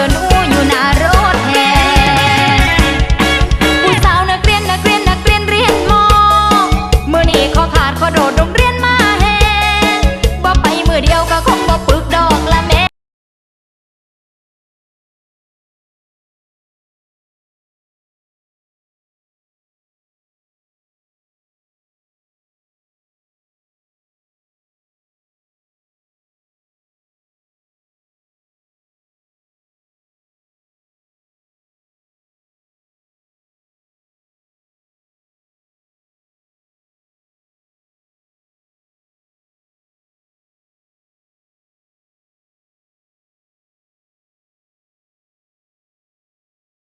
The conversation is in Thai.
อหนูอยู่น้ารถแห่ผู้สาวนักเรียนนักเรียนนักเรียนเรียนมอเมื่อนี้ขอขาดขอโดดโรงเรียนมาแห่บ่ไปมือเดียวก็คงบ่ปึก